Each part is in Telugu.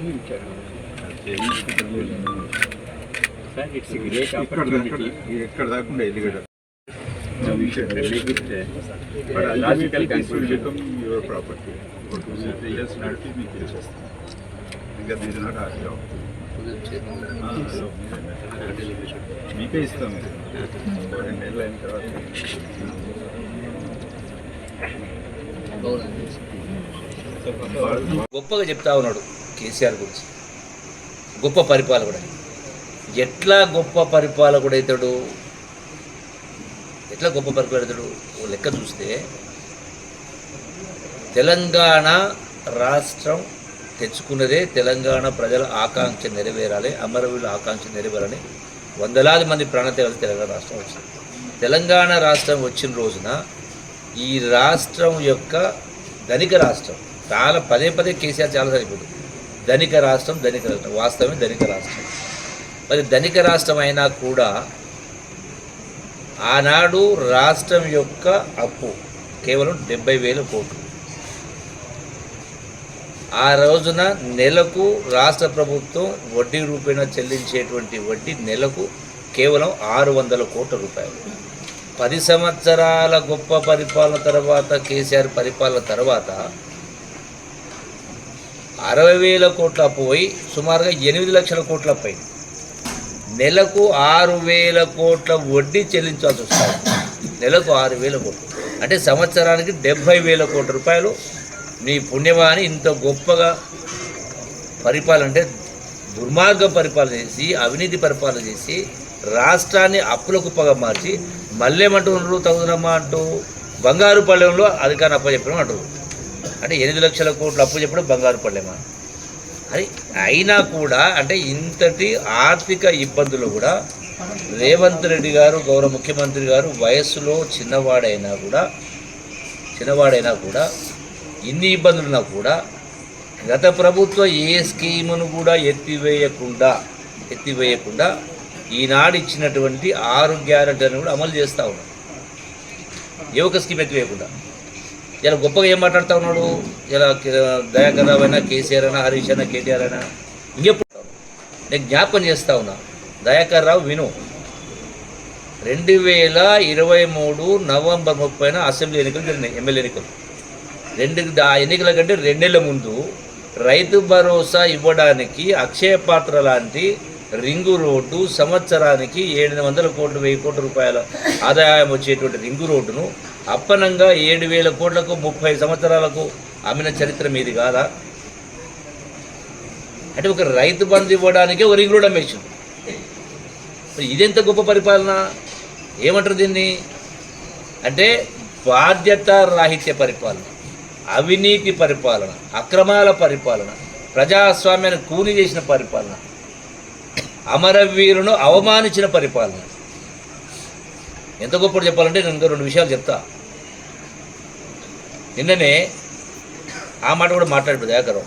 అని ఇచ్చారు. సార్ ఇట్స్ గ్రేట్ ఇక్కడ ఆపర్చునిటీ ఎక్కడ దాకుండా ఎదిగడ logical conclusion your property three years నడిపి మీకు చేసేస్తాం ఇంకా మీరు నాట్ మీకే ఇస్తాం. ఇది రెండు నెలలు అయిన తర్వాత. గొప్పగా చెప్తా ఉన్నాడు. కేసీఆర్ గురించి. గొప్ప పరిపాలకుడు ఎట్లా గొప్ప పరిపాలకుడు అవుతాడు ఎట్లా గొప్ప పరిపాలకుడు ఓ లెక్క చూస్తే తెలంగాణ రాష్ట్రం తెచ్చుకున్నదే తెలంగాణ ప్రజల ఆకాంక్ష నెరవేరాలి అమరవీరుల ఆకాంక్ష నెరవేరాలని వందలాది మంది ప్రాణత్యాగాలు తెలంగాణ రాష్ట్రం వచ్చింది. తెలంగాణ రాష్ట్రం వచ్చిన రోజున ఈ రాష్ట్రం యొక్క ధనిక రాష్ట్రం చాలా పదే పదే కేసీఆర్ చాలా సరిపోతుంది. ధనిక రాష్ట్రం ధనిక రాష్ట్రం. వాస్తవమే ధనిక రాష్ట్రం. మరి ధనిక రాష్ట్రం అయినా కూడా ఆనాడు రాష్ట్రం యొక్క అప్పు కేవలం డెబ్బై వేల కోట్లు. ఆ రోజున నెలకు రాష్ట్ర ప్రభుత్వం వడ్డీ రూపేణ చెల్లించేటువంటి వడ్డీ నెలకు కేవలం ఆరు వందల కోట్ల రూపాయలు. పది సంవత్సరాల గొప్ప పరిపాలన తర్వాత కేసీఆర్ పరిపాలన తర్వాత అరవై వేల కోట్ల అప్పు పోయి సుమారుగా ఎనిమిది లక్షల కోట్ల అప్పు అయింది నెలకు ఆరు వేల కోట్ల వడ్డీ చెల్లించాల్సి వస్తుంది. నెలకు ఆరు వేల కోట్లు. అంటే సంవత్సరానికి డెబ్భై వేల కోట్ల రూపాయలు. మీ పుణ్యమాని ఇంత గొప్పగా పరిపాలన అంటే దుర్మార్గ పరిపాలన చేసి అవినీతి పరిపాలన చేసి రాష్ట్రాన్ని అప్పుల కుప్పగా మార్చి మళ్ళేమంటున్నారు తగుదనమ్మా అంటూ బంగారు పళ్ళెంలో అధికారం అప్పచెప్పడం అంటారు అంటే ఎనిమిది లక్షల కోట్లు అప్పు చెప్పడం బంగారు పడలేమా అది అయినా కూడా అంటే ఇంతటి ఆర్థిక ఇబ్బందులు కూడా రేవంత్ రెడ్డి గారు గౌరవ ముఖ్యమంత్రి గారు వయస్సులో చిన్నవాడైనా కూడా చిన్నవాడైనా కూడా ఇన్ని ఇబ్బందులున్నా కూడా గత ప్రభుత్వం ఏ స్కీమును కూడా ఎత్తివేయకుండా ఎత్తివేయకుండా ఈనాడు ఇచ్చినటువంటి ఆరు గ్యారంటీలను కూడా అమలు చేస్తూ ఉన్నాడు ఏ ఒక్క స్కీమ్ ఎత్తివేయకుండా. ఇలా గొప్పగా ఏం మాట్లాడుతూ ఉన్నాడు? ఇలా దయాకర్ అయినా కేసీఆర్ అయినా హరీష్ అయినా కేటీఆర్ అయినా ఇంకెప్పుడు? నేను జ్ఞాపకం చేస్తా ఉన్నా. దయాకర్ రావు విను. రెండు వేల ఇరవై మూడు నవంబర్ ముప్పైన అసెంబ్లీ ఎన్నికలు జరిగినాయి ఎమ్మెల్యే ఎన్నికలు. రెండు ఆ ఎన్నికల కంటే రెండేళ్ళ ముందు రైతు భరోసా ఇవ్వడానికి అక్షయ పాత్ర లాంటి రింగు రోడ్డు సంవత్సరానికి ఏడు వందల కోట్లు వెయ్యి కోట్ల రూపాయల ఆదాయం వచ్చేటువంటి రింగు రోడ్డును అప్పనంగా ఏడు వేల కోట్లకు ముప్పై సంవత్సరాలకు అమ్మిన చరిత్ర మీది కాదా? అంటే ఒక రైతు బంధు ఇవ్వడానికే ఒక రింగు రోడ్ అమ్మేసింది ఇదెంత గొప్ప పరిపాలన? ఏమంటారు దీన్ని? అంటే బాధ్యత రాహిత్య పరిపాలన అవినీతి పరిపాలన అక్రమాల పరిపాలన ప్రజాస్వామ్యాన్ని కూని చేసిన పరిపాలన అమరవీరును అవమానించిన పరిపాలన. ఎంత గొప్పటి చెప్పాలంటే నేను ఇంకా రెండు విషయాలు చెప్తా. నిన్ననే ఆ మాట కూడా మాట్లాడిపోయింది దయాకరం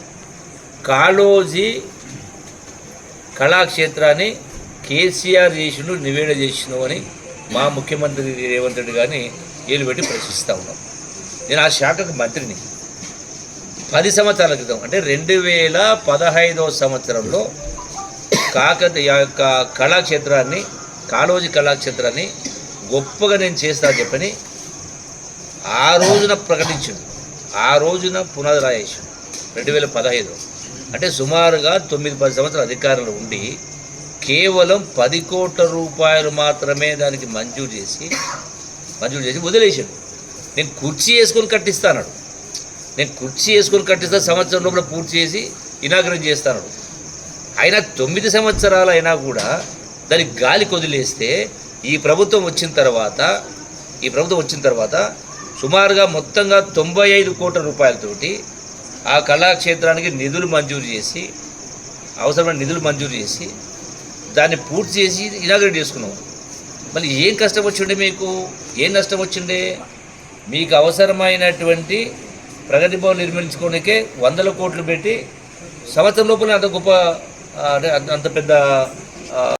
కాళోజీ కళాక్షేత్రాన్ని కేసీఆర్ చేసిండు నివేదన చేసిండు అని మా ముఖ్యమంత్రి రేవంత్ రెడ్డి గారిని ఏలుబెట్టి ప్రశ్నిస్తూ ఉన్నాం. నేను ఆ శాఖకు మంత్రిని. పది సంవత్సరాల క్రితం అంటే రెండు వేల పదహైదవ సంవత్సరంలో కాకతీయ యొక్క కళాక్షేత్రాన్ని కాళోజీ కళాక్షేత్రాన్ని గొప్పగా నేను చేస్తా చెప్పని ఆ రోజున ప్రకటించింది ఆ రోజున పునాది రాయేసిండు రెండు వేల పదహైదు అంటే సుమారుగా తొమ్మిది పది సంవత్సరాల అధికారులు ఉండి కేవలం పది కోట్ల రూపాయలు మాత్రమే దానికి మంజూరు చేసి మంజూరు చేసి వదిలేసాడు. నేను కుర్చీ వేసుకొని కట్టిస్తాను నేను కుర్చీ వేసుకొని కట్టిస్తా సంవత్సరం లోపల పూర్తి చేసి ఇనాగ్రేట్ చేస్తాను అయినా తొమ్మిది సంవత్సరాలు అయినా కూడా దానికి గాలి కొదిలేస్తే ఈ ప్రభుత్వం వచ్చిన తర్వాత ఈ ప్రభుత్వం వచ్చిన తర్వాత సుమారుగా మొత్తంగా తొంభై ఐదు కోట్ల రూపాయలతోటి ఆ కళాక్షేత్రానికి నిధులు మంజూరు చేసి అవసరమైన నిధులు మంజూరు చేసి దాన్ని పూర్తి చేసి ఇనాగ్రేట్ చేసుకున్నాం. మళ్ళీ ఏం కష్టం వచ్చిండే మీకు? ఏం నష్టం వచ్చిండే? మీకు అవసరమైనటువంటి ప్రగతి భవన్ నిర్మించుకోనికే వందల కోట్లు పెట్టి సంవత్సరం లోపల అంత గొప్ప అంటే అంత- అంత పెద్ద